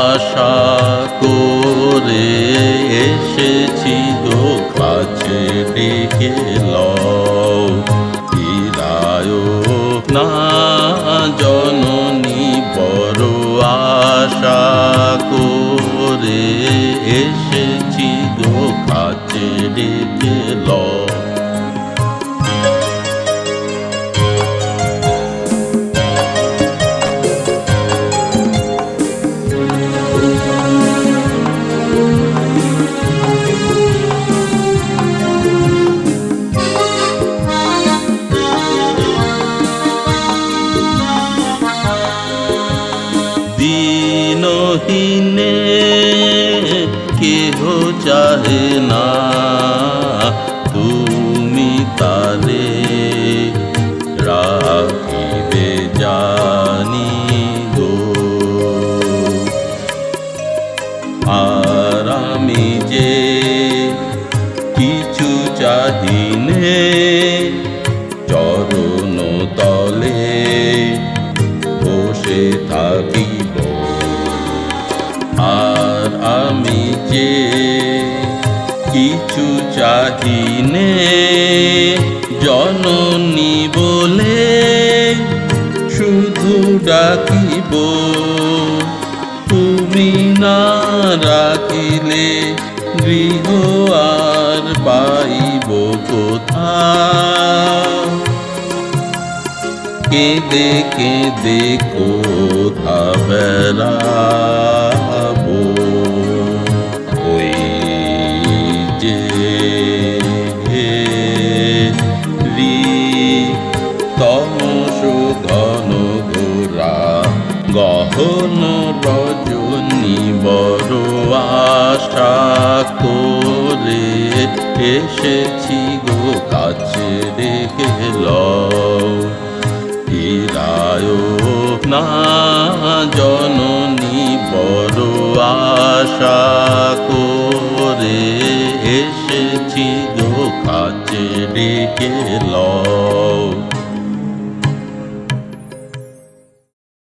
আশা করে এসেছি গো কাছে ডেকে লও। না করে এসেছি গো কাছে ডেকে লও দিনহীনে কেহ চাহে না তুমি তারে রাখিবে জানি গো আর আমি যে কিছু চাহিনে আমি যে কিছু চাহিনে জননী বলে শুধু ডাকিব। তুমি না রাখিলে গৃহ আর পাইব কোথা কেঁদে কেঁদে কোথা বেড়াবো? গহন রজনী বড় আশা করে এসেছি গো কাছে রেখে লও। ফিরায় না জননী বড় আশা করে এসেছি গো কাছে ডেকে লও।